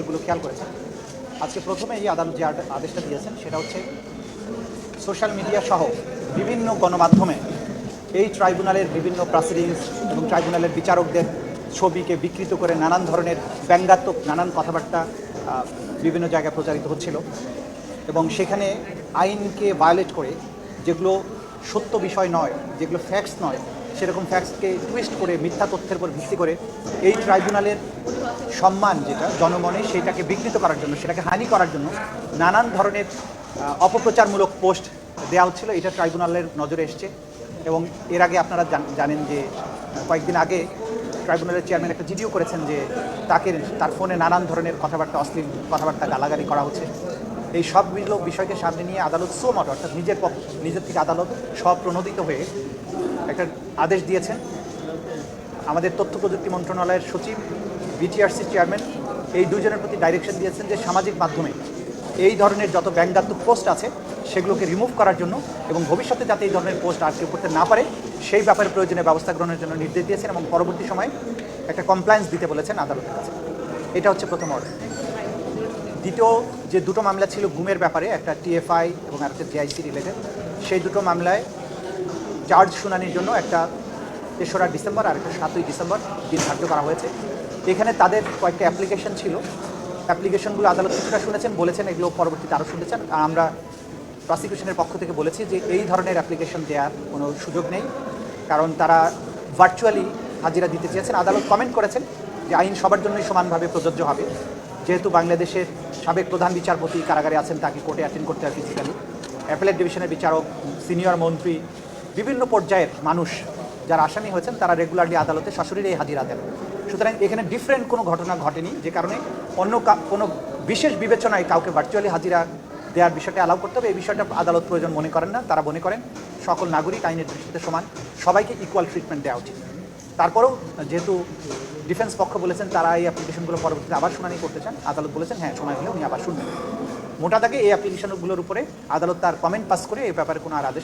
খেয়াল করেছেন। আজকে প্রথমে এই আদালত যে আদ- আদেশটা দিয়েছেন, সেটা হচ্ছে সোশ্যাল মিডিয়া সহ বিভিন্ন গণমাধ্যমে এই ট্রাইব্যুনালের বিভিন্ন প্রসিডিংস এবং ট্রাইব্যুনালের বিচারকদের ছবিকে বিকৃত করে নানান ধরনের ব্যঙ্গাত্মক নানান কথাবার্তা বিভিন্ন জায়গায় প্রচারিত হচ্ছিল এবং সেখানে আইনকে ভায়োলেট করে যেগুলো সত্য বিষয় নয়, যেগুলো ফ্যাক্টস নয় সেরকম ফ্যাক্টসকে টুইস্ট করে, মিথ্যা তথ্যের উপর ভিত্তি করে এই ট্রাইব্যুনালের সম্মান যেটা, জনমনে সেটাকে বিকৃত করার জন্য, সেটাকে হানি করার জন্য নানান ধরনের অপপ্রচারমূলক পোস্ট দেওয়া হচ্ছিল। এটা ট্রাইব্যুনালের নজরে এসছে এবং এর আগে আপনারা জানেন যে কয়েকদিন আগে ট্রাইব্যুনালের চেয়ারম্যান একটা জিডিও করেছেন যে তাকে তার ফোনে নানান ধরনের কথাবার্তা, অশ্লীল কথাবার্তা গালাগালি করা হচ্ছে। এই সবগুলো বিষয়কে সামনে নিয়ে আদালত সোমট অর্থাৎ নিজের পক্ষ, নিজের থেকে আদালত স্বপ্রণোদিত হয়ে আদেশ দিয়েছেন। আমাদের তথ্য প্রযুক্তি মন্ত্রণালয়ের সচিব বিটিআরসি চেয়ারম্যান এই দুজনের প্রতি ডাইরেকশন দিয়েছেন যে সামাজিক মাধ্যমে এই ধরনের যত ব্যঙ্গাত্মক পোস্ট আছে, সেগুলোকে রিমুভ করার জন্য এবং ভবিষ্যতে যাতে এই ধরনের পোস্ট আর কেউ করতে না পারে, সেই ব্যাপারে প্রয়োজনীয় ব্যবস্থা গ্রহণের জন্য নির্দেশ দিয়েছেন এবং পরবর্তী সময়ে একটা কমপ্লায়েন্স দিতে বলেছেন আদালতের কাছে। এটা হচ্ছে প্রথম অর্ডার দ্বিতীয় যে দুটো মামলা ছিল গুমের ব্যাপারে, একটা টিএফআই এবং একটা জিআইসি রিলেটেড সেই দুটো মামলায় চার্জ শুনানির জন্য একটা তেসরা ডিসেম্বর আর একটা সাতই ডিসেম্বর দিন ধার্য করা হয়েছে। এখানে তাদের কয়েকটা অ্যাপ্লিকেশন ছিল। অ্যাপ্লিকেশনগুলো আদালত কিছুটা শুনেছেন, বলেছেন, এগুলো পরবর্তীতে আরও শুনেছেন আমরা প্রসিকিউশনের পক্ষ থেকে বলেছি যে এই ধরনের অ্যাপ্লিকেশন দেওয়ার কোনো সুযোগ নেই, কারণ তারা ভার্চুয়ালি হাজিরা দিতে চেয়েছেন। আদালত কমেন্ট করেছেন যে আইন সবার জন্যই সমানভাবে প্রযোজ্য হবে। যেহেতু বাংলাদেশের সাবেক প্রধান বিচারপতি কারাগারে আছেন, তাকে কোর্টে অ্যাটেন্ড করতে হয় ফিজিক্যালি অ্যাপেলেট ডিভিশনের বিচারক, সিনিয়র মন্ত্রী বিভিন্ন পর্যায়ের মানুষ যারা আসামি হয়েছেন, তারা রেগুলারলি আদালতে শাশুড়ির এই হাজিরা দেন। সুতরাং এখানে ডিফারেন্ট কোনো ঘটনা ঘটেনি, যে কারণে অন্য কোনো বিশেষ বিবেচনায় কাউকে ভার্চুয়ালি হাজিরা দেওয়ার বিষয়টা অ্যালাউ করতে হবে। এই বিষয়টা আদালত প্রয়োজন মনে করেন না, তারা মনে করেন সকল নাগরিক আইনের দৃষ্টিতে সমান, সবাইকে ইকুয়াল ট্রিটমেন্ট দেওয়া উচিত। তারপরেও যেহেতু ডিফেন্স পক্ষ বলেছেন, তারা এই অ্যাপ্লিকেশনগুলো পরবর্তীতে আবার শুনানি করতে চান, আদালত বলেছেন হ্যাঁ সময় হলে উনি আবার শুনবেন। মোটা দাগে এই অ্যাপ্লিকেশনগুলোর উপরে আদালত তার কমেন্ট পাস করে এই ব্যাপারে কোনো আর আদেশ